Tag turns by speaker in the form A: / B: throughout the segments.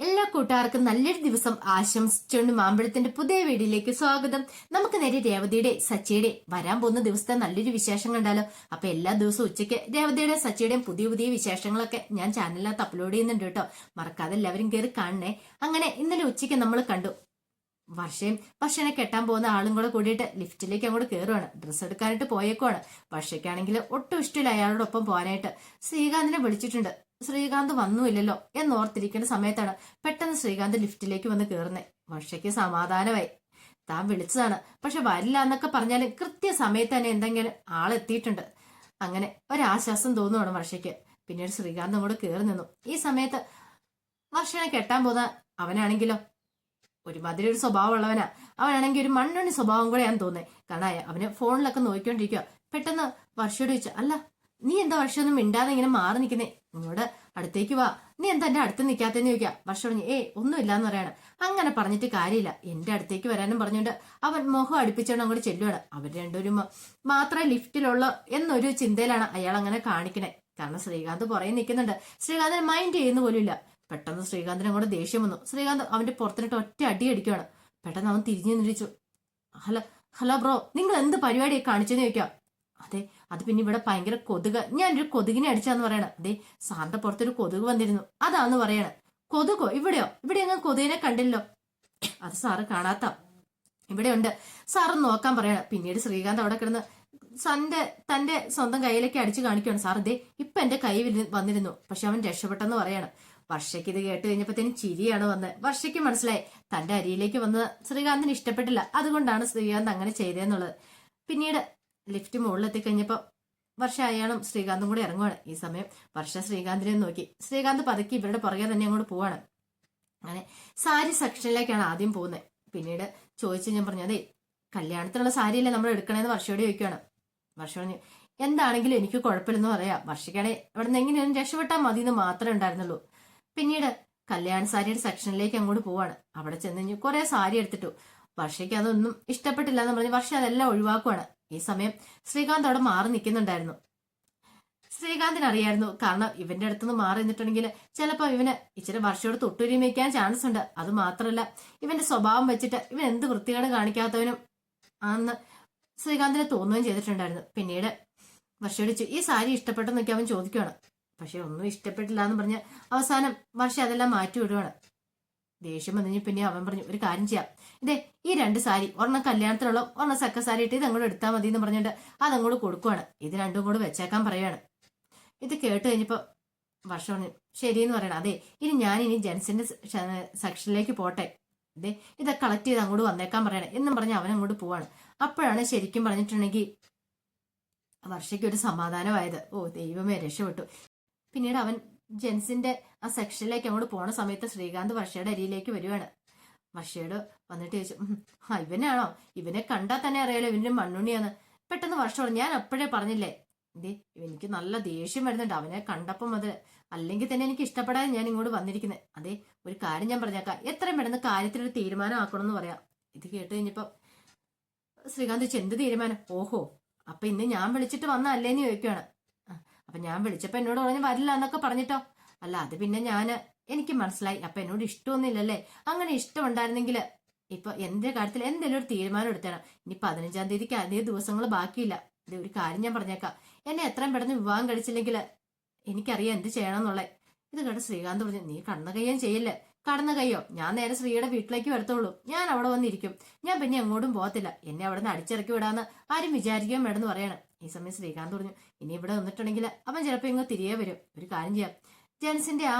A: എല്ലാ കൂട്ടുകാർക്കും നല്ലൊരു ദിവസം ആശംസിച്ചുകൊണ്ട് മാമ്പഴത്തിന്റെ പുതിയ വീഡിയോയിലേക്ക് സ്വാഗതം. നമുക്ക് നേരെ രേവതിയുടെ സച്ചിയുടെ വരാൻ പോകുന്ന ദിവസത്തെ നല്ലൊരു വിശേഷം കണ്ടാലോ? അപ്പൊ എല്ലാ ദിവസവും ഉച്ചയ്ക്ക് രേവതിയുടെ സച്ചിയുടെയും പുതിയ പുതിയ വിശേഷങ്ങളൊക്കെ ഞാൻ ചാനലിനകത്ത് അപ്ലോഡ് ചെയ്യുന്നുണ്ട് കേട്ടോ. മറക്കാതെ എല്ലാവരും കയറി കാണണേ. അങ്ങനെ ഇന്നലെ ഉച്ചയ്ക്ക് നമ്മൾ കണ്ടു വർഷയും വർഷനെ കെട്ടാൻ പോകുന്ന ആളും കൂടെ കൂടിയിട്ട് ലിഫ്റ്റിലേക്ക് അങ്ങോട്ട് കയറുവാണ് ഡ്രസ്സ് എടുക്കാനായിട്ട് പോയേക്കുവാണ്. വർഷയ്ക്കാണെങ്കിൽ ഒട്ടും ഇഷ്ടമില്ല അയാളോടൊപ്പം പോകാനായിട്ട്. ശ്രീകാന്തിനെ വിളിച്ചിട്ടുണ്ട്. ശ്രീകാന്ത് വന്നുമില്ലല്ലോ എന്നോർത്തിരിക്കുന്ന സമയത്താണ് പെട്ടെന്ന് ശ്രീകാന്ത് ലിഫ്റ്റിലേക്ക് വന്ന് കയറുന്നത് വർഷയ്ക്ക് സമാധാനമായി. താൻ വിളിച്ചതാണ്. പക്ഷെ വരില്ല എന്നൊക്കെ പറഞ്ഞാലും കൃത്യ സമയത്ത് തന്നെ എന്തെങ്കിലും ആളെത്തിയിട്ടുണ്ട്. അങ്ങനെ ഒരാശ്വാസം തോന്നുവാണ് വർഷയ്ക്ക്. പിന്നീട് ശ്രീകാന്ത് അങ്ങോട്ട് കയറി നിന്നു. ഈ സമയത്ത് വർഷനെ കെട്ടാൻ പോകുന്ന അവനാണെങ്കിലോ? ഒരുമാതിരി ഒരു സ്വഭാവമുള്ളവനാ. അവനാണെങ്കിൽ ഒരു മണ്ണണി സ്വഭാവം കൂടെയാന്ന് തോന്നേ അവനെ അവന് ഫോണിലൊക്കെ നോക്കിക്കൊണ്ടിരിക്കുക പെട്ടെന്ന് വർഷയോട് ചോദിച്ചു അല്ല നീ എന്താ വർഷമൊന്നും മിണ്ടാതെ ഇങ്ങനെ മാറി നിൽക്കുന്നേ ഇങ്ങോട്ട് അടുത്തേക്ക് വാ. നീ എന്താ എന്റെ അടുത്ത് നിൽക്കാത്തെന്ന് ചോദിക്കുക വർഷം പറഞ്ഞു ഏയ് ഒന്നുമില്ലാന്ന് പറയാണ്. അങ്ങനെ പറഞ്ഞിട്ട് കാര്യമില്ല. എന്റെ അടുത്തേക്ക് വരാനും പറഞ്ഞുകൊണ്ട് അവൻ മുഖം അടുപ്പിച്ചോണ്ട് അങ്ങോട്ട് ചെല്ലുവാണ്. അവർ രണ്ടുപേരും മാത്രമേ ലിഫ്റ്റിലുള്ള എന്നൊരു ചിന്തയിലാണ് അയാൾ അങ്ങനെ കാണിക്കണേ. കാരണം ശ്രീകാന്ത് പുറകെ നിൽക്കുന്നുണ്ട് ശ്രീകാന്തിന് മൈൻഡ് ചെയ്യുന്ന പോലും ഇല്ല പെട്ടെന്ന് ശ്രീകാന്തിനെ കൂടെ ദേഷ്യം വന്നു. ശ്രീകാന്ത് അവന്റെ പുറത്തിനിട്ട് ഒറ്റ അടി അടിക്കുകയാണ്. പെട്ടെന്ന് അവൻ തിരിഞ്ഞു നിന്നിരിച്ചു ഹലോ ഹലോ ബ്രോ നിങ്ങൾ എന്ത് പരിപാടിയെ കാണിച്ചെന്ന് ചോദിക്കാം. അതെ അത് പിന്നെ ഇവിടെ ഭയങ്കര കൊതുക്. ഞാനൊരു കൊതുകിനെ അടിച്ചാന്ന് പറയണം. അതെ സാറിന്റെ പുറത്തൊരു കൊതുക് വന്നിരുന്നു. അതാന്ന് പറയണ. കൊതുകോ? ഇവിടെയോ? ഇവിടെ അങ്ങ് കൊതുകിനെ കണ്ടില്ലോ അത് സാറ് കാണാത്ത. ഇവിടെയുണ്ട് സാറ് നോക്കാൻ പറയണം. പിന്നീട് ശ്രീകാന്ത് അവിടെ കിടന്ന് തന്റെ തന്റെ സ്വന്തം കയ്യിലേക്ക് അടിച്ചു കാണിക്കുകയാണ്. സാർ ഇതേ ഇപ്പൊ എന്റെ കൈ വന്നിരുന്നു. പക്ഷെ അവൻ രക്ഷപ്പെട്ടെന്ന് പറയാണ്. വർഷയ്ക്ക് ഇത് കേട്ട് കഴിഞ്ഞപ്പോഴത്തേനും ചിരിയാണ് വന്നത്. വർഷയ്ക്ക് മനസ്സിലായി. തന്റെ അരിയിലേക്ക് വന്നത് ശ്രീകാന്തിന് ഇഷ്ടപ്പെട്ടില്ല. അതുകൊണ്ടാണ് ശ്രീകാന്ത് അങ്ങനെ ചെയ്തതെന്നുള്ളത് പിന്നീട് ലിഫ്റ്റ് മുകളിലെത്തി കഴിഞ്ഞപ്പോൾ വർഷ അയാളും ശ്രീകാന്തും കൂടെ ഇറങ്ങുവാണ്. ഈ സമയം വർഷ ശ്രീകാന്തിനെ നോക്കി. ശ്രീകാന്ത് പതുക്കി ഇവരുടെ പുറകെ തന്നെ അങ്ങോട്ട് പോവാണ്. അങ്ങനെ സാരി സെക്ഷനിലേക്കാണ് ആദ്യം പോകുന്നത്. പിന്നീട് ചോദിച്ചു ഞാൻ പറഞ്ഞു അതെ കല്യാണത്തിനുള്ള സാരിയല്ലേ നമ്മൾ എടുക്കണേന്ന് വർഷയോട് ചോദിക്കുകയാണ് വർഷ പറഞ്ഞു എന്താണെങ്കിലും എനിക്ക് കുഴപ്പമില്ലെന്ന് പറയാം. വർഷയ്ക്കാണെ ഇവിടെ നിന്ന് എങ്ങനെയൊന്നും രക്ഷപ്പെട്ടാൽ മതി എന്ന് മാത്രമേ ഉണ്ടായിരുന്നുള്ളൂ. പിന്നീട് കല്യാണ സാരിയുടെ സെക്ഷനിലേക്ക് അങ്ങോട്ട് പോവാണ്. അവിടെ ചെന്ന് കഴിഞ്ഞ് കുറെ സാരി എടുത്തിട്ടു. വർഷയ്ക്ക് അതൊന്നും ഇഷ്ടപ്പെട്ടില്ല എന്ന് പറഞ്ഞ് വർഷ അതെല്ലാം ഒഴിവാക്കുവാണ്. ഈ സമയം ശ്രീകാന്ത് അവിടെ മാറി നിൽക്കുന്നുണ്ടായിരുന്നു. ശ്രീകാന്തിന് അറിയായിരുന്നു കാരണം ഇവന്റെ അടുത്തുനിന്ന് മാറി നിന്നിട്ടുണ്ടെങ്കിൽ ചിലപ്പോൾ ഇവന് ഇച്ചിരി വർഷയോട് തൊട്ടുരുമിക്കാൻ ചാൻസ് ഉണ്ട്. അത് മാത്രമല്ല ഇവന്റെ സ്വഭാവം വെച്ചിട്ട് ഇവൻ എന്ത് വൃത്തികേട് കാണിക്കാത്തവനും ആണെന്ന് ശ്രീകാന്തിന് തോന്നുകയും ചെയ്തിട്ടുണ്ടായിരുന്നു. പിന്നീട് വർഷയോട് ഈ സാരി ഇഷ്ടപ്പെട്ടെന്നൊക്കെ അവൻ ചോദിക്കുകയാണ് പക്ഷെ ഒന്നും ഇഷ്ടപ്പെട്ടില്ല എന്ന് പറഞ്ഞ് അവസാനം വർഷ അതെല്ലാം മാറ്റി വിടുവാണ്. ദേഷ്യം വന്നു പിന്നെ അവൻ പറഞ്ഞു ഒരു കാര്യം ചെയ്യാം. ഇതേ ഈ രണ്ട് സാരി ഒരെണ്ണം കല്യാണത്തിനുള്ള ഒരെണ്ണം സക്ക സാരി ഇട്ട് അങ്ങോട്ട് എടുത്താൽ മതി എന്ന് പറഞ്ഞിട്ട് അതങ്ങോട്ട് കൊടുക്കുവാണ്. ഇത് രണ്ടും കൂടെ വെച്ചേക്കാൻ പറയാണ് ഇത് കേട്ട് കഴിഞ്ഞപ്പോൾ വർഷം പറഞ്ഞു ശരിയെന്ന് പറയണം. അതെ ഇനി ഞാൻ ഇനി ജെൻസിന്റെ സെക്ഷനിലേക്ക് പോട്ടെ. ഇതേ ഇത് കളക്ട് ചെയ്ത് അങ്ങോട്ട് വന്നേക്കാൻ പറയണം. എന്നും പറഞ്ഞ് അവൻ അങ്ങോട്ട് പോവാണ്. അപ്പോഴാണ് ശരിക്കും പറഞ്ഞിട്ടുണ്ടെങ്കിൽ വർഷയ്ക്ക് ഒരു സമാധാനമായത്. ഓ ദൈവമേ രക്ഷപ്പെട്ടു. പിന്നീട് അവൻ ജെൻസിന്റെ ആ സെക്ഷനിലേക്ക് അങ്ങോട്ട് പോണ സമയത്ത് ശ്രീകാന്ത് വർഷയുടെ അരിയിലേക്ക് വരുവാണ്. വർഷയോട് വന്നിട്ട് ചോദിച്ചു ആ ഇവനാണോ? ഇവനെ കണ്ടാൽ തന്നെ അറിയാലോ ഇവന്റെ മണ്ണുണ്ണിയാന്ന്. പെട്ടെന്ന് വർഷോട് ഞാൻ അപ്പോഴേ പറഞ്ഞില്ലേ? ഇതേ എനിക്ക് നല്ല ദേഷ്യം വരുന്നുണ്ട് അവനെ കണ്ടപ്പം മുതൽ. അല്ലെങ്കിൽ തന്നെ എനിക്ക് ഇഷ്ടപ്പെടാതെ ഞാൻ ഇങ്ങോട്ട് വന്നിരിക്കുന്നത് അതെ ഒരു കാര്യം ഞാൻ പറഞ്ഞേക്കാം. എത്രയും പെട്ടെന്ന് കാര്യത്തിലൊരു തീരുമാനം ആക്കണമെന്ന് പറയാം. ഇത് കേട്ട് കഴിഞ്ഞപ്പോൾ ശ്രീകാന്ത് ചോദിച്ചു എന്ത് തീരുമാനം? ഓഹോ അപ്പൊ ഇന്ന് ഞാൻ വിളിച്ചിട്ട് വന്നല്ലേന്ന് ചോദിക്കുവാണ്. ആ, അപ്പൊ ഞാൻ വിളിച്ചപ്പോ എന്നോട് പറഞ്ഞു വരില്ല എന്നൊക്കെ പറഞ്ഞിട്ടോ. അല്ല അത് പിന്നെ ഞാൻ എനിക്ക് മനസ്സിലായി. അപ്പൊ എന്നോട് ഇഷ്ടമൊന്നുമില്ലല്ലേ? അങ്ങനെ ഇഷ്ടം ഉണ്ടായിരുന്നെങ്കിൽ ഇപ്പൊ എന്റെ കാര്യത്തിൽ എന്തെങ്കിലും ഒരു തീരുമാനം എടുത്തണം. ഇനി പതിനഞ്ചാം തീയതിക്ക് അധികം ദിവസങ്ങൾ ബാക്കിയില്ല. ഇത് ഒരു കാര്യം ഞാൻ പറഞ്ഞേക്കാം. എന്നെ എത്രയും പെട്ടെന്ന് വിവാഹം കഴിച്ചില്ലെങ്കിൽ എനിക്കറിയാം എന്ത് ചെയ്യണം എന്നുള്ളത് ഇത് കേട്ട് ശ്രീകാന്ത് പറഞ്ഞു നീ കടന്ന കയ്യാൻ ചെയ്യില്ല? കടന്ന കയ്യോ? ഞാൻ നേരെ ശ്രീയുടെ വീട്ടിലേക്ക് വരത്തുള്ളൂ. ഞാൻ അവിടെ വന്നിരിക്കും. ഞാൻ പിന്നെ എങ്ങോട്ടും പോകത്തില്ല. എന്നെ അവിടെ നിന്ന് അടിച്ചിറക്കി വിടാന്ന് ആരും വിചാരിക്കാൻ വേണമെന്ന് പറയണം. ഈ സമയം ശ്രീകാന്ത് പറഞ്ഞു ഇനി ഇവിടെ നിന്നിട്ടുണ്ടെങ്കിൽ അവൻ ചിലപ്പോൾ ഇങ്ങ് തിരികെ വരും. ഒരു കാര്യം ചെയ്യാം. ജെൻസിന്റെ ആ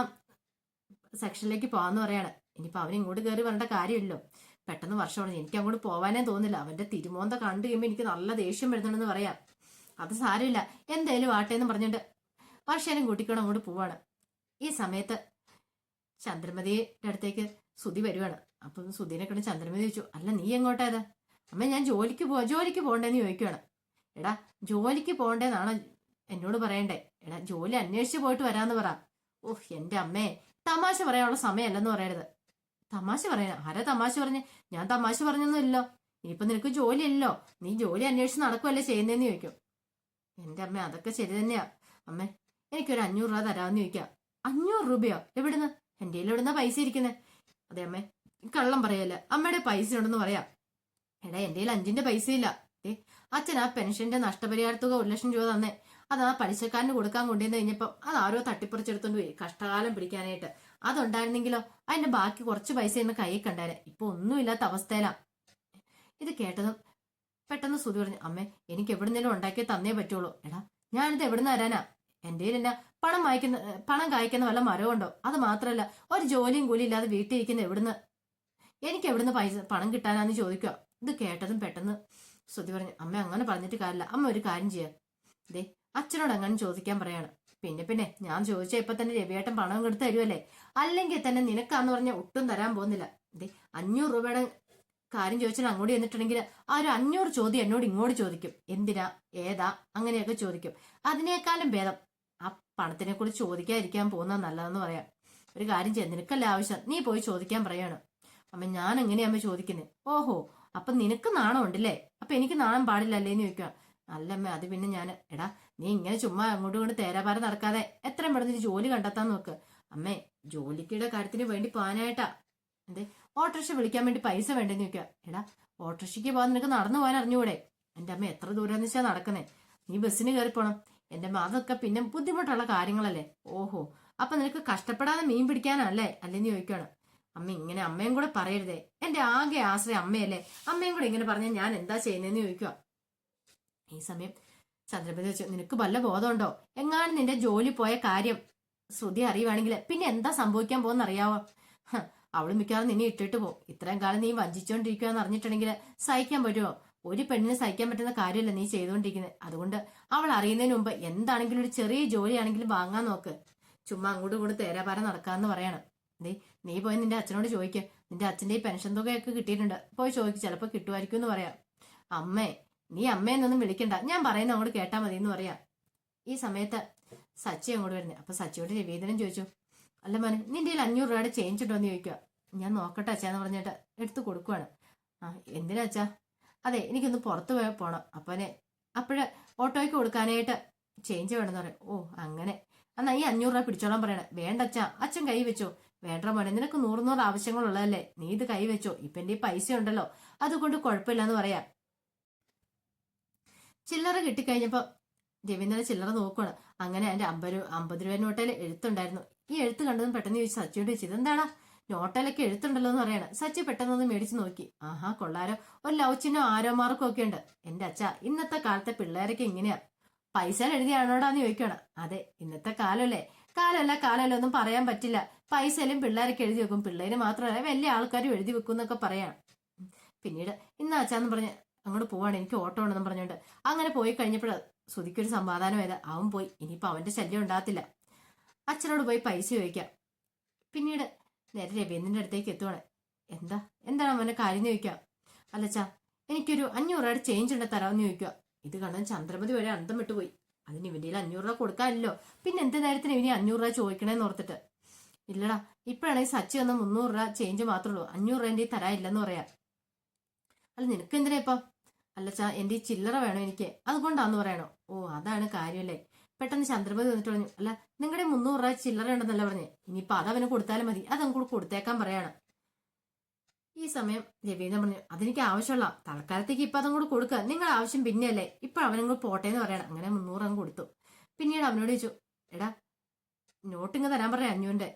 A: സെക്ഷനിലേക്ക് പോവാന്ന് പറയാണ്. ഇനിയിപ്പോൾ അവൻ ഇങ്ങോട്ട് കയറി വരേണ്ട കാര്യമില്ലല്ലോ പെട്ടെന്ന് വർഷം പറഞ്ഞു എനിക്ക് അങ്ങോട്ട് പോവാനേ തോന്നില്ല അവന്റെ തിരുമോന്ത കണ്ടു കഴിയുമ്പോൾ എനിക്ക് നല്ല ദേഷ്യം വരുന്നുണ്ടെന്ന് പറയാം. അത് സാരമില്ല. എന്തായാലും ആട്ടെ എന്ന് പറഞ്ഞിട്ട് വർഷേനും കൂട്ടിക്കൊണ്ട് അങ്ങോട്ട് പോവാണ്. ഈ സമയത്ത് ചന്ദ്രമതിയുടെ അടുത്തേക്ക് സുതി വരുവാണ്. അപ്പം സുധീനെ കണ്ട് ചന്ദ്രമതി ചോദിച്ചു അല്ല നീ എങ്ങോട്ടേത് അമ്മ ഞാൻ ജോലിക്ക് പോവാ. ജോലിക്ക് പോകണ്ടേന്ന് ചോദിക്കുവാണ്. എടാ ജോലിക്ക് പോകണ്ടേന്നാണ് എന്നോട് പറയണ്ടേ? എടാ ജോലി അന്വേഷിച്ച് പോയിട്ട് വരാന്ന് പറ. ഓഹ് എന്റെ അമ്മേ തമാശ പറയാനുള്ള സമയമല്ലെന്ന് പറയരുത്. തമാശ പറയണ ആരാ തമാശ പറഞ്ഞ്? ഞാൻ തമാശ പറഞ്ഞൊന്നുമില്ലോ ഇനിയിപ്പോ നിനക്ക് ജോലിയല്ലോ നീ ജോലി അന്വേഷിച്ച് നടക്കുവല്ലേ ചെയ്യുന്നതെന്ന് ചോദിക്കും. എന്റെ അമ്മ അതൊക്കെ ശരി തന്നെയാ. അമ്മേ എനിക്കൊരു അഞ്ഞൂറ് രൂപ തരാമെന്ന് ചോദിക്കാം. അഞ്ഞൂറ് രൂപയോ? എവിടുന്ന്? എന്റെ എവിടുന്ന പൈസ ഇരിക്കുന്നത് അതെ അമ്മേ കള്ളം പറയല്ലേ. അമ്മയുടെ പൈസ ഉണ്ടെന്ന് പറയാം. എടാ എന്റെ കയ്യിൽ അഞ്ചിന്റെ പൈസ ഇല്ല അച്ഛൻ ആ പെൻഷന്റെ നഷ്ടപരിഹാര തുക ഒരു ലക്ഷം രൂപ തന്നെ. അത് ആ പലിശക്കാരന് കൊടുക്കാൻ കൊണ്ടുവന്ന് കഴിഞ്ഞപ്പോ അത് ആരോ തട്ടിപ്പറിച്ചെടുത്തോണ്ട് പോയി കഷ്ടകാലം പിടിക്കാനായിട്ട്. അതുണ്ടായിരുന്നെങ്കിലോ? അതിന്റെ ബാക്കി കുറച്ച് പൈസ ഇന്ന് കൈ കണ്ടായിരുന്നു ഇപ്പൊ ഒന്നുമില്ലാത്ത അവസ്ഥയിലാ ഇത് കേട്ടതും പെട്ടെന്ന് സുതി പറഞ്ഞു അമ്മേ എനിക്ക് എവിടുന്നേലും ഉണ്ടാക്കി തന്നേ പറ്റുള്ളൂ. എടാ ഞാനിത് എവിടുന്ന് തരാനാ? എന്റെ എന്നാ പണം വായിക്കുന്ന പണം കായ്ക്കുന്ന വല്ല മരമുണ്ടോ അത് മാത്രല്ല ഒരു ജോലിയും കൂലി ഇല്ലാതെ വീട്ടിൽ ഇരിക്കുന്ന എവിടുന്ന്? എനിക്ക് എവിടുന്ന് പൈസ പണം കിട്ടാനാന്ന് ചോദിക്കുക ഇത് കേട്ടതും പെട്ടെന്ന് ശ്രുതി പറഞ്ഞു അമ്മ അങ്ങനെ പറഞ്ഞിട്ട് കാര്യമില്ല. അമ്മ ഒരു കാര്യം ചെയ്യാം. ദേ അച്ഛനോട് അങ്ങനെ ചോദിക്കാൻ പറയാണ്. പിന്നെ പിന്നെ ഞാൻ ചോദിച്ചാൽ ഇപ്പൊ തന്നെ രവിയേട്ടൻ പണം എടുത്ത് തരുമല്ലേ അല്ലെങ്കിൽ തന്നെ നിനക്കാന്ന് പറഞ്ഞ ഒട്ടും തരാൻ പോകുന്നില്ല. ദേ അഞ്ഞൂറ് രൂപയുടെ കാര്യം ചോദിച്ചാൽ അങ്ങോട്ട് ചെന്നിട്ടുണ്ടെങ്കിൽ ആ ഒരു അഞ്ഞൂറ് ചോദ്യം എന്നോട് ഇങ്ങോട്ട് ചോദിക്കും. എന്തിനാ? ഏതാ? അങ്ങനെയൊക്കെ ചോദിക്കും. അതിനേക്കാളും ഭേദം ആ പണത്തിനെ കുറിച്ച് ചോദിക്കാതിരിക്കാൻ പോകുന്നത് നല്ലതെന്ന് പറയാം. ഒരു കാര്യം ചെയ്യാം. നിനക്കല്ല ആവശ്യം. നീ പോയി ചോദിക്കാൻ പറയാണ്. അമ്മ ഞാൻ എങ്ങനെയാ അമ്മ ചോദിക്കുന്നത് ഓഹോ അപ്പൊ നിനക്ക് നാണം ഉണ്ടല്ലേ അപ്പൊ എനിക്ക് നാണം പാടില്ലല്ലേ എന്ന് ചോദിക്കുക അല്ലമ്മ അത് പിന്നെ ഞാൻ എടാ നീ ഇങ്ങനെ ചുമ്മാ അങ്ങോട്ടും ഇങ്ങോട്ട് തേരാപാര നടക്കാതെ എത്രയും പെട്ടെന്ന് ജോലി കണ്ടെത്താൻ നോക്ക്. അമ്മേ ജോലിക്കിടെ കാര്യത്തിന് വേണ്ടി പോകാനായിട്ടാ. എന്തേ ഓട്ടോറിക്ഷ വിളിക്കാൻ വേണ്ടി പൈസ വേണ്ടെന്ന് ചോദിക്കുക എടാ ഓട്ടോറിക്ഷയ്ക്ക് പോകാൻ നിനക്ക് നടന്നു പോകാൻ അറിഞ്ഞുകൂടെ? എന്റെ അമ്മ എത്ര ദൂരം വെച്ചാ നടക്കുന്നേ? നീ ബസ്സിന് കയറി പോണം. എന്റെ അമ്മ അതൊക്കെ പിന്നെ ബുദ്ധിമുട്ടുള്ള കാര്യങ്ങളല്ലേ? ഓഹോ അപ്പൊ നിനക്ക് കഷ്ടപ്പെടാതെ മീൻ പിടിക്കാനല്ലേ അല്ലെന്ന് ചോദിക്കുകയാണ് അമ്മ ഇങ്ങനെ അമ്മയും കൂടെ പറയരുതേ. എന്റെ ആകെ ആശ്രയം അമ്മയല്ലേ? അമ്മയും കൂടെ ഇങ്ങനെ പറഞ്ഞാൽ ഞാൻ എന്താ ചെയ്യുന്നതെന്ന് ചോദിക്കുക ഈ സമയം ചന്ദ്രപതി വെച്ചു നിനക്ക് വല്ല ബോധമുണ്ടോ? എങ്ങാണ് നിന്റെ ജോലി പോയ കാര്യം ശ്രുതി അറിയുവാണെങ്കിൽ പിന്നെ എന്താ സംഭവിക്കാൻ പോകുന്ന അറിയാവോ അവൾ മിക്കവാറും നിന്നെ ഇട്ടിട്ട് പോകും. ഇത്രയും കാലം നീ വഞ്ചിച്ചോണ്ടിരിക്കുകയെന്ന് അറിഞ്ഞിട്ടുണ്ടെങ്കിൽ സഹിക്കാൻ പറ്റുമോ ഒരു പെണ്ണിന് സഹിക്കാൻ പറ്റുന്ന കാര്യമല്ല നീ ചെയ്തുകൊണ്ടിരിക്കുന്നത് അതുകൊണ്ട് അവൾ അറിയുന്നതിന് മുമ്പ് എന്താണെങ്കിലും ഒരു ചെറിയ ജോലിയാണെങ്കിലും വാങ്ങാൻ നോക്ക്. ചുമ്മാ അങ്ങോട്ടും ഇങ്ങോട്ടും തേരാപാര നടക്കാന്ന് പറയണം. ദേ നീ പോയി നിന്റെ അച്ഛനോട് ചോദിക്ക. നിന്റെ അച്ഛന്റെ ഈ പെൻഷൻ തുകയൊക്കെ കിട്ടിയിട്ടുണ്ട്. പോയി ചോദിക്ക് ചിലപ്പോൾ കിട്ടുമായിരിക്കും എന്ന് പറയാം. അമ്മേ നീ അമ്മയെന്നൊന്നും വിളിക്കണ്ട. ഞാൻ പറയുന്ന അങ്ങോട്ട് കേട്ടാൽ മതി എന്ന് പറയാം. ഈ സമയത്ത് സച്ചി അങ്ങോട്ട് വരുന്നത് അപ്പൊ സച്ചിയോട് രവീന്ദ്രൻ ചോദിച്ചു അല്ല മോനെ നിന്റെ കയ്യിൽ അഞ്ഞൂറ് രൂപയുടെ ചേഞ്ച് ഉണ്ടോ എന്ന് ചോദിക്കുക ഞാൻ നോക്കട്ടെ അച്ഛാന്ന് പറഞ്ഞിട്ട് എടുത്തു കൊടുക്കുവാണ്. ആ എന്തിനാ അച്ഛാ? അതെ എനിക്കൊന്ന് പുറത്ത് പോയാൽ പോണം. അപ്പനെ അപ്പോഴ് ഓട്ടോയ്ക്ക് കൊടുക്കാനായിട്ട് ചേഞ്ച് വേണമെന്ന് പറയും. ഓ അങ്ങനെ. എന്നാ ഈ അഞ്ഞൂറ് രൂപ പിടിച്ചോളാൻ പറയണേ. വേണ്ട അച്ഛാ അച്ഛൻ കൈ വെച്ചോ. വേണ്ട മോനെ നിനക്ക് നൂറ് നൂറ് ആവശ്യങ്ങളുള്ളതല്ലേ? നീ ഇത് കൈവച്ചോ. ഇപ്പൊ എന്റെ പൈസ ഉണ്ടല്ലോ അതുകൊണ്ട് കുഴപ്പമില്ലെന്ന് പറയാ. ചില്ലറ കിട്ടിക്കഴിഞ്ഞപ്പോ രവീന്ദ്രൻ ചില്ലറ നോക്കുകയാണ് അങ്ങനെ എന്റെ അമ്പത് അമ്പത് രൂപ നോട്ടയിൽ എഴുത്തുണ്ടായിരുന്നു. ഈ എഴുത്ത് കണ്ടതും പെട്ടെന്ന് ചോദിച്ചു സച്ചിയോട് ചോദിച്ചു ഇതെന്താടാ നോട്ടയിലൊക്കെ എഴുത്തുണ്ടല്ലോ എന്ന് പറയണം. സച്ചി പെട്ടെന്നൊന്ന് മേടിച്ചു നോക്കി. ആഹാ കൊള്ളാരോ ഒരു ലവ് ചിഹ്നോ ആരോ മാർക്കും ഒക്കെ ഉണ്ട്. എന്റെ അച്ഛ ഇന്നത്തെ കാലത്തെ പിള്ളേരൊക്കെ ഇങ്ങനെയാ. പൈസ എഴുതിയാണോടാന്ന് ചോദിക്കണം അതെ ഇന്നത്തെ കാലമല്ലേ കാലമല്ല കാലമല്ല ഒന്നും പറയാൻ പറ്റില്ല. പൈസയിലും പിള്ളേരൊക്കെ എഴുതി വെക്കും. പിള്ളേര് മാത്രമല്ല വലിയ ആൾക്കാരും എഴുതി വെക്കും എന്നൊക്കെ പറയാം. പിന്നീട് ഇന്ന് അച്ഛാന്ന് പറഞ്ഞ് അങ്ങോട്ട് പോവാണ് എനിക്ക് ഓട്ടോ ഉണ്ടെന്ന് പറഞ്ഞോണ്ട് അങ്ങനെ പോയി കഴിഞ്ഞപ്പോഴാണ് ശ്രുതിക്കൊരു സമാധാനമായത് അവൻ പോയി. ഇനിയിപ്പോൾ അവന്റെ ശല്യം ഉണ്ടാകത്തില്ല. അച്ഛനോട് പോയി പൈസ ചോദിക്കാം. പിന്നീട് നേരെ രവീന്ദ്രന്റെ അടുത്തേക്ക് എത്തുവാണ്. എന്താ? എന്താണ് അവന്റെ കാര്യം ചോദിക്കാം. അല്ലച്ചാ എനിക്കൊരു അഞ്ഞൂറ് രൂപയുടെ ചേഞ്ച് ഉണ്ട് തരാമെന്ന് ചോദിക്കുക. ഇത് കാണാൻ ചന്ദ്രമതി വരെ അന്തം വിട്ടുപോയി. അതിന് ഇവന്റെ അഞ്ഞൂറ് രൂപ കൊടുക്കാനില്ലോ. പിന്നെ എന്ത് കാര്യത്തിന് ഇവന് അഞ്ഞൂറ് രൂപ ചോദിക്കണേന്ന് ഓർത്തിട്ട്? ഇല്ലടാ ഇപ്പോഴാണെങ്കിൽ സച്ചി വന്ന മുന്നൂറ് രൂപ ചേഞ്ച് മാത്രമേ ഉള്ളൂ. അഞ്ഞൂറ് രൂപ എന്റെ തരാനില്ലെന്ന് പറയാം. അല്ല നിനക്ക് എന്തിനാ ഇപ്പം? അല്ല ചാ എന്റെ ഈ ചില്ലറ വേണം എനിക്ക്? അതുകൊണ്ടാന്ന് പറയണോ? ഓ അതാണ് കാര്യമല്ലേ. പെട്ടെന്ന് ചന്ദ്രപതി വന്നിട്ട് പറഞ്ഞു അല്ല നിങ്ങളുടെ മുന്നൂറ് രൂപ ചില്ലറ ഉണ്ടെന്നല്ല പറഞ്ഞേ? ഇനിയിപ്പൊ അതവന് കൊടുത്താലും മതി. അതവൻ കൂടെ കൊടുത്തേക്കാൻ പറയാണ്. ഈ സമയം രവീന്ദ്രൻ പറഞ്ഞു അതെനിക്ക് ആവശ്യമുള്ള തൽക്കാലത്തേക്ക് ഇപ്പൊ അതും കൂടെ കൊടുക്കുക നിങ്ങൾ ആവശ്യം പിന്നെയല്ലേ. ഇപ്പൊ അവനും കൂടെ പോട്ടെ എന്ന് പറയണം. അങ്ങനെ മുന്നൂറ് അങ്ങ് കൊടുത്തു. പിന്നീട് അവനോട് ചോദിച്ചു എടാ നോട്ട് ഇങ്ങ് തരാൻ പറയാം അഞ്ഞൂന്റെ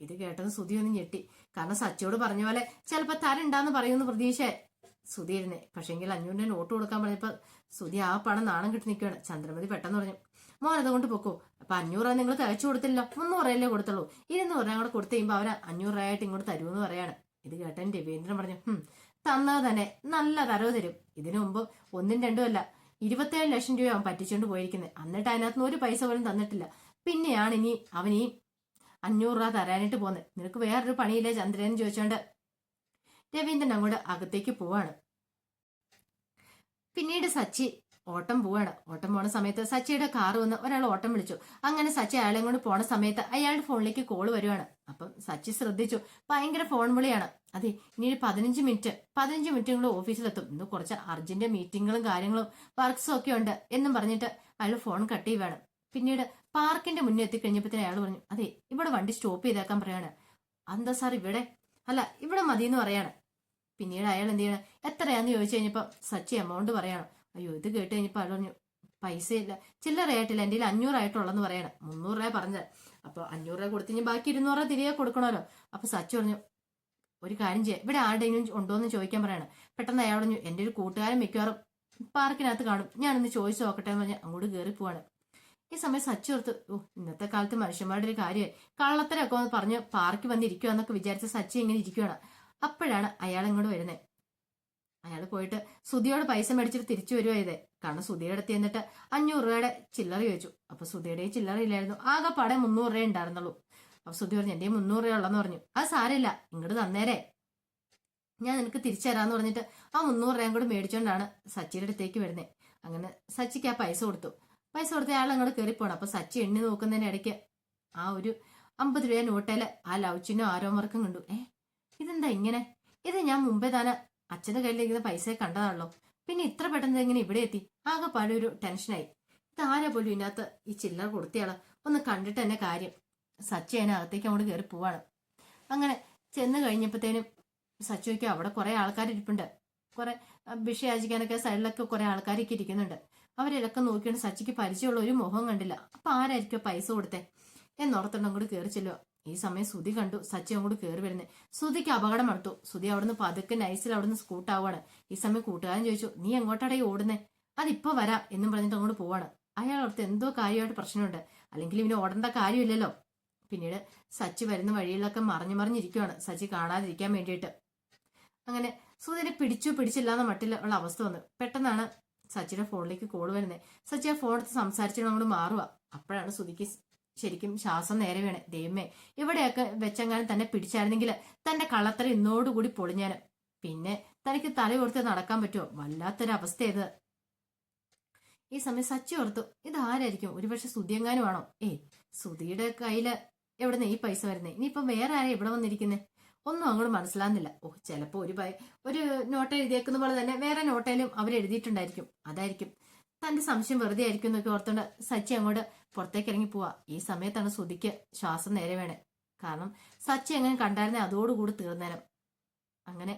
A: ഇത് കേട്ടത് സുധി ഒന്ന് ഞെട്ടി. കാരണം സച്ചിയോട് പറഞ്ഞ പോലെ ചിലപ്പോ തരണ്ടാന്ന് പറയുമെന്ന് പ്രതീക്ഷ സുധീരനെ പക്ഷെങ്കിൽ അഞ്ഞൂറിന്റെ നോട്ട് കൊടുക്കാൻ പറഞ്ഞപ്പോ സുധി ആ പണം നാണം കിട്ടി നിൽക്കുകയാണ്. ചന്ദ്രമതി പെട്ടെന്ന് പറഞ്ഞു മോൻ അതുകൊണ്ട് പൊക്കോ. അപ്പൊ അഞ്ഞൂറ് നിങ്ങൾ തയ്ച്ചു കൊടുത്തില്ല മുന്നൂറ് രൂപയല്ലേ കൊടുത്തുള്ളൂ. ഇരുന്നൂറ് രൂപ കൂടെ കൊടുത്തു കഴിയുമ്പോൾ അവർ അഞ്ഞൂറ് രൂപയായിട്ട് ഇങ്ങോട്ട് തരുമെന്ന് പറയാണ്. ഇത് കേട്ടൻ രവീന്ദ്രൻ പറഞ്ഞു ഹും തന്നത് തന്നെ നല്ല തരവ് തരും. ഇതിനു മുമ്പ് ഒന്നും രണ്ടും അല്ല ഇരുപത്തേഴ് ലക്ഷം രൂപ അവൻ പറ്റിച്ചുകൊണ്ട് പോയിരിക്കുന്നത് എന്നിട്ട് അതിനകത്ത് ഒരു പൈസ പോലും തന്നിട്ടില്ല. പിന്നെയാണ് ഇനി അവൻ ഈ അഞ്ഞൂറ് രൂപ തരാനായിട്ട് പോകുന്നത് നിനക്ക് വേറൊരു പണിയില്ലേ ചന്ദ്രൻ ചോദിച്ചോണ്ട് രവീന്ദ്രൻ അങ്ങോട്ട് അകത്തേക്ക് പോവാണ്. പിന്നീട് സച്ചി ഓട്ടം പോവാണ്. ഓട്ടം പോണ സമയത്ത് സച്ചിയുടെ കാർ വന്ന് ഒരാൾ ഓട്ടം വിളിച്ചു. അങ്ങനെ സച്ചി അയാളെ കൊണ്ട് പോണ സമയത്ത് അയാളുടെ ഫോണിലേക്ക് കോൾ വരുവാണ്. അപ്പം സച്ചി ശ്രദ്ധിച്ചു. ഭയങ്കര ഫോൺ വിളിയാണ്. അതെ ഇനി പതിനഞ്ച് മിനിറ്റ് പതിനഞ്ച് മിനിറ്റ് കൂടെ ഓഫീസിലെത്തും. ഇന്ന് കുറച്ച് അർജന്റ് മീറ്റിങ്ങുകളും കാര്യങ്ങളും വർക്ക്സും ഒക്കെ ഉണ്ട് എന്നും പറഞ്ഞിട്ട് അയാൾ ഫോൺ കട്ട് ചെയ്യുവാണ്. പിന്നീട് പാർക്കിന്റെ മുന്നേ എത്തിക്കഴിഞ്ഞപ്പോഴത്തേന് അയാൾ പറഞ്ഞു അതെ ഇവിടെ വണ്ടി സ്റ്റോപ്പ് ചെയ്തേക്കാൻ പറയാണ്. എന്താ സാർ ഇവിടെ? അല്ല ഇവിടെ മതി എന്ന് പറയാണ്. പിന്നീട് അയാൾ എന്ത് ചെയ്യണം? എത്രയാന്ന് ചോദിച്ചു കഴിഞ്ഞപ്പോ സച്ചി എമൗണ്ട് പറയണം. അയ്യോ ഇത് കേട്ട് കഴിഞ്ഞപ്പോൾ അയാൾ പറഞ്ഞു പൈസ ഇല്ല ചില്ലറയായിട്ടില്ല എന്റെ കയ്യിൽ അഞ്ഞൂറായിട്ടുള്ളെന്ന് പറയണം. മുന്നൂറ് രൂപ പറഞ്ഞത് അപ്പോൾ അഞ്ഞൂറ് രൂപ കൊടുത്തു കഴിഞ്ഞാൽ ബാക്കി ഇരുന്നൂറ് രൂപ തിരികെ കൊടുക്കണമല്ലോ. അപ്പോൾ സച്ചി പറഞ്ഞു ഒരു കാര്യം ചെയ്യാം. ഇവിടെ ആരുടെയെങ്കിലും ഉണ്ടോ എന്ന് ചോദിക്കാൻ പറയണം. പെട്ടെന്ന് അയാൾ പറഞ്ഞു എന്റെ ഒരു കൂട്ടുകാരൻ മിക്കവാറും പാർക്കിനകത്ത് കാണും. ഞാനൊന്ന് ചോദിച്ചു നോക്കട്ടെ എന്ന് പറഞ്ഞാൽ അങ്ങോട്ട് കയറി പോവാണ്. ഈ സമയം സച്ചി ഓർത്ത് ഓ ഇന്നത്തെ കാലത്ത് മനുഷ്യന്മാരുടെ ഒരു കാര്യമായി കള്ളത്തരമൊക്കെ ഒന്ന് പറഞ്ഞ് പാർക്കിൽ വന്നിരിക്കുക എന്നൊക്കെ വിചാരിച്ച സച്ചി ഇങ്ങനെ ഇരിക്കുകയാണ് അപ്പോഴാണ് അയാൾ ഇങ്ങോട്ട് വരുന്നത് അയാൾ പോയിട്ട് സുധിയോട് പൈസ മേടിച്ചിട്ട് തിരിച്ചു വരുവാ ചെയ്തേ. കാരണം സുധിയുടെ അടുത്ത് എന്നിട്ട് അഞ്ഞൂറ് രൂപയുടെ ചില്ലറ ചോദിച്ചു. അപ്പൊ സുധിയുടെ ചില്ലറ ഇല്ലായിരുന്നു. ആകെ പടം മുന്നൂറ് രൂപ ഉണ്ടായിരുന്നുള്ളൂ. അപ്പൊ സുധി പറഞ്ഞു എന്റെ മുന്നൂറ് രൂപ ഉള്ളെന്ന് പറഞ്ഞു. അത് സാരമില്ല. ഇങ്ങോട്ട് തന്നേരെ. ഞാൻ നിനക്ക് തിരിച്ചു തരാന്ന് പറഞ്ഞിട്ട് ആ മുന്നൂറ് രൂപയും കൂടെ മേടിച്ചോണ്ടാണ് സച്ചിയുടെ അടുത്തേക്ക് വരുന്നത് അങ്ങനെ സച്ചിക്ക് ആ പൈസ കൊടുത്തു. പൈസ കൊടുത്ത അയാൾ അങ്ങോട്ട് കയറിപ്പോണം അപ്പൊ സച്ചി എണ്ണി നോക്കുന്നതിന് ഇടയ്ക്ക് ആ ഒരു അമ്പത് രൂപ നോട്ടേൽ ആ ലൗച്ചിനും ആരോമർക്കും കണ്ടു. ഏ ഇതെന്താ ഇങ്ങനെ? ഇത് ഞാൻ മുമ്പേ താനെ അച്ഛന്റെ കയ്യിലിരിക്കുന്ന പൈസ കണ്ടതാണല്ലോ. പിന്നെ ഇത്ര പെട്ടെന്ന് എങ്ങനെ ഇവിടെ എത്തി? ആകെ പഴയൊരു ടെൻഷനായി. ഇതാരാ പോലും ഇതിനകത്ത് ഈ ചില്ലറ കൊടുത്തയാൾ? ഒന്ന് കണ്ടിട്ട് തന്നെ കാര്യം. സച്ചു അതിനെ അകത്തേക്ക് അങ്ങോട്ട് കയറി പോവാണ്. അങ്ങനെ ചെന്ന് കഴിഞ്ഞപ്പോഴത്തേനും സച്ചുക്ക് അവിടെ കുറെ ആൾക്കാർ ഇരിപ്പുണ്ട്. കുറെ ഭിക്ഷയാചിക്കാനൊക്കെ സൈഡിലൊക്കെ കുറെ ആൾക്കാരൊക്കെ ഇരിക്കുന്നുണ്ട്. അവരെയൊക്കെ നോക്കിയാണ് സച്ചിക്ക് പരിചയമുള്ള ഒരു മുഖം കണ്ടില്ല. അപ്പൊ ആരായിരിക്കും പൈസ കൊടുത്തേ? എന്നോർത്തുണ്ടോ അങ്ങോട്ട് കയറി ചെല്ലുക ഈ സമയം സുധി കണ്ടു. സച്ചി അങ്ങോട്ട് കയറി വരുന്നത് സുധിക്ക് അപകടം അടുത്തു. സുധി അവിടുന്ന് പതുക്കെ നൈസിൽ അവിടുന്ന് സ്കൂട്ടാവാണ് ഈ സമയം കൂട്ടുകാരൻ ചോദിച്ചു നീ എങ്ങോട്ടാടേ ഓടുന്നേ? അതിപ്പോ വരാ എന്നും പറഞ്ഞിട്ട് അങ്ങോട്ട് പോവാണ്. അയാൾ അവിടുത്തെ എന്തോ കാര്യമായിട്ട് പ്രശ്നമുണ്ട്. അല്ലെങ്കിൽ ഇവന് ഓടേണ്ട കാര്യമില്ലല്ലോ. പിന്നീട് സച്ചി വരുന്ന വഴിയിലൊക്കെ മറിഞ്ഞു മറിഞ്ഞിരിക്കുവാണ് സച്ചി കാണാതിരിക്കാൻ വേണ്ടിയിട്ട്. അങ്ങനെ സുധിനെ പിടിച്ചു പിടിച്ചില്ല എന്ന മട്ടിൽ ഉള്ള അവസ്ഥ വന്നു. പെട്ടെന്നാണ് സച്ചിയുടെ ഫോണിലേക്ക് കോൾ വരുന്നത് സച്ചി ആ ഫോൺ എടുത്ത് സംസാരിച്ചിട്ട് അങ്ങോട്ട് മാറുക അപ്പോഴാണ് സുധിക്ക് ശരിക്കും ശ്വാസം നേരെ വീണേ. ദൈവമേ ഇവിടെയൊക്കെ വെച്ചെങ്ങാനും തന്നെ പിടിച്ചായിരുന്നെങ്കിൽ തന്റെ കള്ളത്തറ ഇന്നോടുകൂടി പൊളിഞ്ഞാന്. പിന്നെ തനിക്ക് തല ഓർത്ത് നടക്കാൻ പറ്റുമോ? വല്ലാത്തൊരു അവസ്ഥ ഇത് ഈ സമയം സച്ചി ഓർത്തു ഇത് ആരായിരിക്കും ഒരുപക്ഷെ സുതിയെങ്ങാനും ആണോ ഏ സുധിയുടെ കയ്യിൽ എവിടുന്ന് ഈ പൈസ വരുന്നേ? ഇനിയിപ്പം വേറെ ആരാ ഇവിടെ വന്നിരിക്കുന്നെ? ഒന്നും അങ്ങോട്ട് മനസ്സിലാകുന്നില്ല. ഓ ചിലപ്പോ ഒരു ഒരു നോട്ട് എഴുതിയേക്കുന്ന പോലെ തന്നെ വേറെ നോട്ടയിലും അവർ എഴുതിയിട്ടുണ്ടായിരിക്കും അതായിരിക്കും. തന്റെ സംശയം വെറുതെ ആയിരിക്കും എന്നൊക്കെ ഓർത്തോണ്ട് സച്ചി അങ്ങോട്ട് പുറത്തേക്ക് ഇറങ്ങി പോവാ. ഈ സമയത്താണ് ശ്രുതിക്ക് ശ്വാസം നേരെ വേണേ. കാരണം സച്ചി എങ്ങനെ കണ്ടായിരുന്നേ അതോടുകൂടി തീർന്നേരം. അങ്ങനെ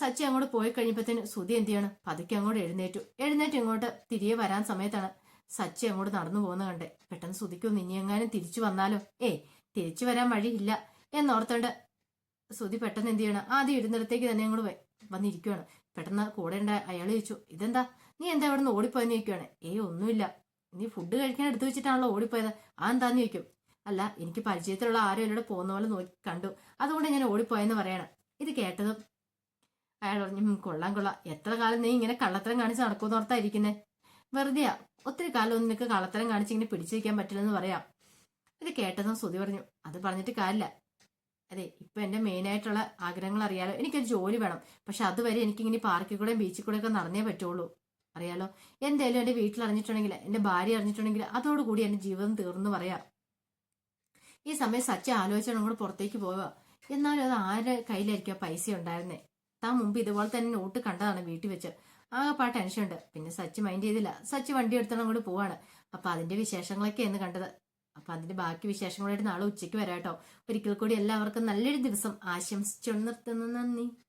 A: സച്ചി അങ്ങോട്ട് പോയി കഴിഞ്ഞപ്പോഴത്തേന് ശ്രുതി എന്ത് ചെയ്യണം? പതുക്കെ അങ്ങോട്ട് എഴുന്നേറ്റു. എഴുന്നേറ്റ് ഇങ്ങോട്ട് തിരികെ വരാൻ സമയത്താണ് സച്ചി അങ്ങോട്ട് നടന്നു പോകുന്ന കണ്ടേ. പെട്ടെന്ന് ശ്രുതിക്കൊന്ന് ഇനിയെങ്ങാനും തിരിച്ചു വന്നാലോ? ഏയ് തിരിച്ചു വരാൻ വഴിയില്ല എന്നോർത്തോണ്ട് ശ്രുതി പെട്ടെന്ന് എന്ത് ചെയ്യണം? ആദ്യം ഇരുന്നിടത്തേക്ക് തന്നെ അങ്ങോട്ട് വന്നിരിക്കുവാണ്. പെട്ടെന്ന് കൂടെ ഉണ്ടായ അയാൾ ചോദിച്ചു ഇതെന്താ? നീ എന്താ അവിടെ നിന്ന് ഓടിപ്പോയെന്ന് ചോദിക്കുവാണ്? ഏയ് ഒന്നുമില്ല. നീ ഫുഡ് കഴിക്കാൻ എടുത്തു വെച്ചിട്ടാണല്ലോ ഓടിപ്പോയത്. ആ എന്താന്ന് ചോദിക്കും. അല്ല എനിക്ക് പരിചയത്തിലുള്ള ആരും എന്നോട് പോകുന്ന പോലെ നോക്കി കണ്ടു. അതുകൊണ്ട് ഞാൻ ഓടിപ്പോയെന്ന് പറയണം. ഇത് കേട്ടതും അയാൾ പറഞ്ഞു കൊള്ളാം കൊള്ളാം. എത്ര കാലം നീ ഇങ്ങനെ കള്ളത്തരം കാണിച്ച് നടക്കുമെന്ന് ഓർത്തായിരിക്കുന്നേ? വെറുതെയാ. ഒത്തിരി കാലം ഒന്നും നിനക്ക് കള്ളത്തരം കാണിച്ച് ഇങ്ങനെ പിടിച്ചിരിക്കാൻ പറ്റില്ലെന്ന് പറയാം. ഇത് കേട്ടതും ശ്രുതി പറഞ്ഞു അത് പറഞ്ഞിട്ട് കാര്യമില്ല. അതെ ഇപ്പൊ എന്റെ മെയിൻ ആയിട്ടുള്ള ആഗ്രഹങ്ങൾ അറിയാലോ. എനിക്കൊരു ജോലി വേണം. പക്ഷെ അതുവരെ എനിക്കിങ്ങനെ പാർക്കിൽ കൂടെ ബീച്ചിൽ കൂടെ ഒക്കെ നടന്നേ പറ്റുള്ളൂ. അറിയാലോ? എന്തായാലും എന്റെ വീട്ടിൽ അറിഞ്ഞിട്ടുണ്ടെങ്കിൽ എന്റെ ഭാര്യ അറിഞ്ഞിട്ടുണ്ടെങ്കിൽ അതോടുകൂടി എന്റെ ജീവിതം തീർന്നു പറയാം. ഈ സമയം സച്ച ആലോചിച്ചാണ് കൂടെ പുറത്തേക്ക് പോവുക. എന്നാലും അത് ആരുടെ കയ്യിലായിരിക്കും ആ പൈസ ഉണ്ടായിരുന്നേ? താൻ മുമ്പ് ഇതുപോലെ തന്നെ നോട്ട് കണ്ടതാണ് വീട്ടിൽ വെച്ച്. ആകെപ്പാ ടെൻഷൻ ഉണ്ട്. പിന്നെ സച്ച് മൈൻഡ് ചെയ്തില്ല. സച്ച് വണ്ടി എടുത്തോണ്ട് അങ്ങോട്ട് പോവാണ്. അപ്പൊ അതിന്റെ വിശേഷങ്ങളൊക്കെ എന്ന് കണ്ടത്. അപ്പൊ അതിന്റെ ബാക്കി വിശേഷങ്ങളായിട്ട് നാളെ ഉച്ചയ്ക്ക് വരാട്ടോ ഒരിക്കൽ കൂടി എല്ലാവർക്കും നല്ലൊരു ദിവസം ആശംസിച്ചു നിർത്തുന്നു. നന്ദി.